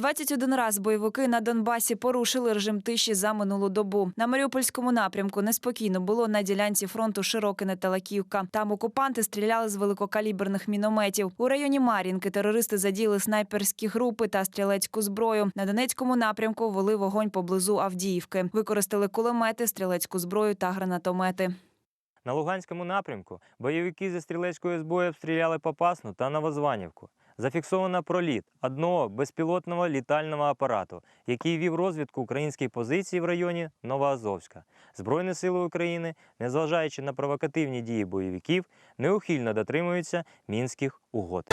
21 раз бойовики на Донбасі порушили режим тиші за минулу добу. На Маріупольському напрямку неспокійно було на ділянці фронту Широкине та Лаківка. Там окупанти стріляли з великокаліберних мінометів. У районі Мар'їнки терористи задіяли снайперські групи та стрілецьку зброю. На Донецькому напрямку вели вогонь поблизу Авдіївки. Використали кулемети, стрілецьку зброю та гранатомети. На Луганському напрямку бойовики зі стрілецької зброї обстріляли Попасну та Новозванівку. Зафіксовано проліт одного безпілотного літального апарату, який вів розвідку українських позицій в районі Новоазовська. Збройні сили України, незважаючи на провокативні дії бойовиків, неухильно дотримуються мінських угод.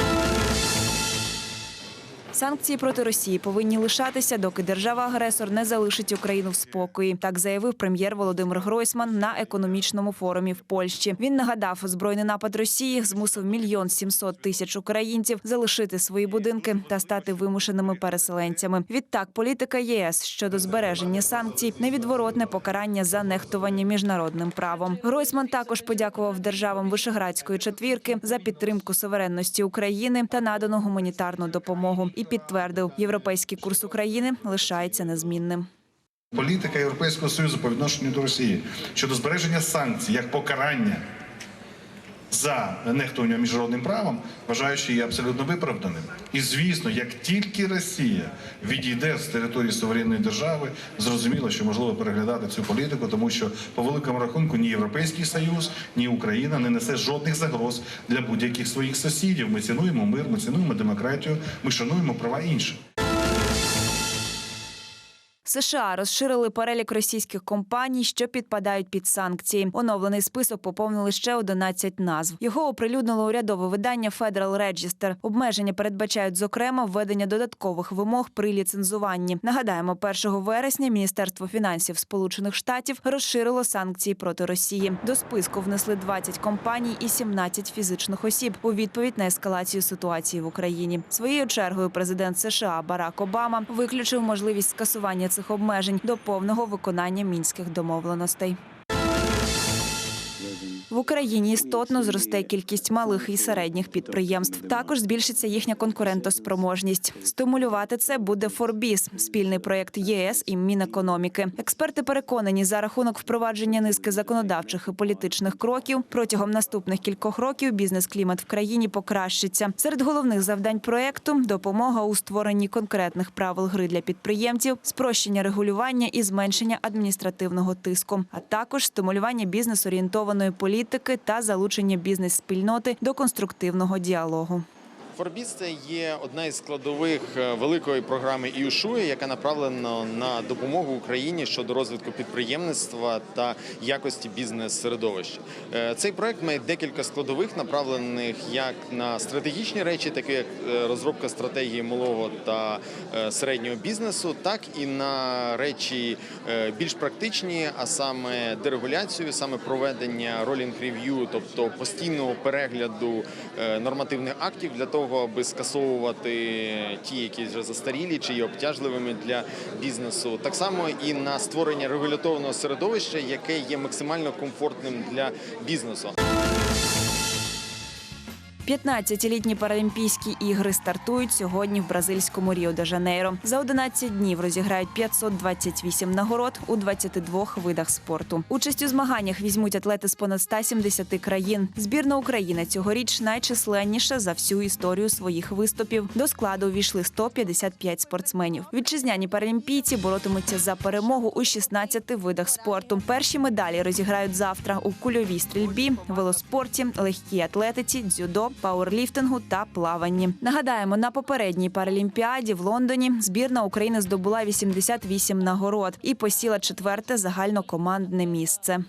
Санкції проти Росії повинні лишатися, доки держава-агресор не залишить Україну в спокої. Так заявив прем'єр Володимир Гройсман на економічному форумі в Польщі. Він нагадав, збройний напад Росії змусив мільйон сімсот тисяч українців залишити свої будинки та стати вимушеними переселенцями. Відтак, політика ЄС щодо збереження санкцій невідворотне покарання за нехтування міжнародним правом. Гройсман також подякував державам Вишеградської четвірки за підтримку суверенності України та надану гуманітарну допомогу і підтвердив, європейський курс України лишається незмінним. Політика Європейського Союзу по відношенню до Росії щодо збереження санкцій як покарання за нехтування міжнародним правом, вважаю, що є абсолютно виправданим. І звісно, як тільки Росія відійде з території суверенної держави, зрозуміло, що можливо переглядати цю політику, тому що по великому рахунку ні Європейський Союз, ні Україна не несе жодних загроз для будь-яких своїх сусідів. Ми цінуємо мир, ми цінуємо демократію, ми шануємо права інших. США розширили перелік російських компаній, що підпадають під санкції. Оновлений список поповнили ще 11 назв. Його оприлюднило урядове видання Federal Register. Обмеження передбачають, зокрема, введення додаткових вимог при ліцензуванні. Нагадаємо, 1 вересня Міністерство фінансів Сполучених Штатів розширило санкції проти Росії. До списку внесли 20 компаній і 17 фізичних осіб у відповідь на ескалацію ситуації в Україні. Своєю чергою президент США Барак Обама виключив можливість скасування цих обмежень до повного виконання мінських домовленостей. В Україні істотно зросте кількість малих і середніх підприємств. Також збільшиться їхня конкурентоспроможність. Стимулювати це буде Форбіс, спільний проєкт ЄС і Мінекономіки. Експерти переконані, за рахунок впровадження низки законодавчих і політичних кроків протягом наступних кількох років бізнес-клімат в країні покращиться. Серед головних завдань проєкту – допомога у створенні конкретних правил гри для підприємців, спрощення регулювання і зменшення адміністративного тиску, а також стимулювання бізнес-орієнтованої політики та залучення бізнес-спільноти до конструктивного діалогу. Форбіс це є одна із складових е, великої програми ІУШУ, яка направлена на допомогу Україні щодо розвитку підприємництва та якості бізнес-середовища. Е, Цей проект має декілька складових, направлених як на стратегічні речі, такі як е, розробка стратегії малого та середнього бізнесу, так і на речі більш практичні, а саме дерегуляцію, саме проведення ролінг рев'ю, тобто постійного перегляду нормативних актів для того, аби скасовувати ті, які вже застарілі чи є обтяжливими для бізнесу. Так само і на створення регуляторного середовища, яке є максимально комфортним для бізнесу. 15-літні Паралімпійські ігри стартують сьогодні в бразильському Ріо-де-Жанейро. За 11 днів розіграють 528 нагород у 22 видах спорту. Участь у змаганнях візьмуть атлети з понад 170 країн. Збірна України цьогоріч найчисленніша за всю історію своїх виступів. До складу увійшли 155 спортсменів. Вітчизняні паралімпійці боротимуться за перемогу у 16 видах спорту. Перші медалі розіграють завтра у кульовій стрільбі, велоспорті, легкій атлетиці, дзюдо, пауерліфтингу та плаванні. Нагадаємо, на попередній паралімпіаді в Лондоні збірна України здобула 88 нагород і посіла четверте загальнокомандне місце.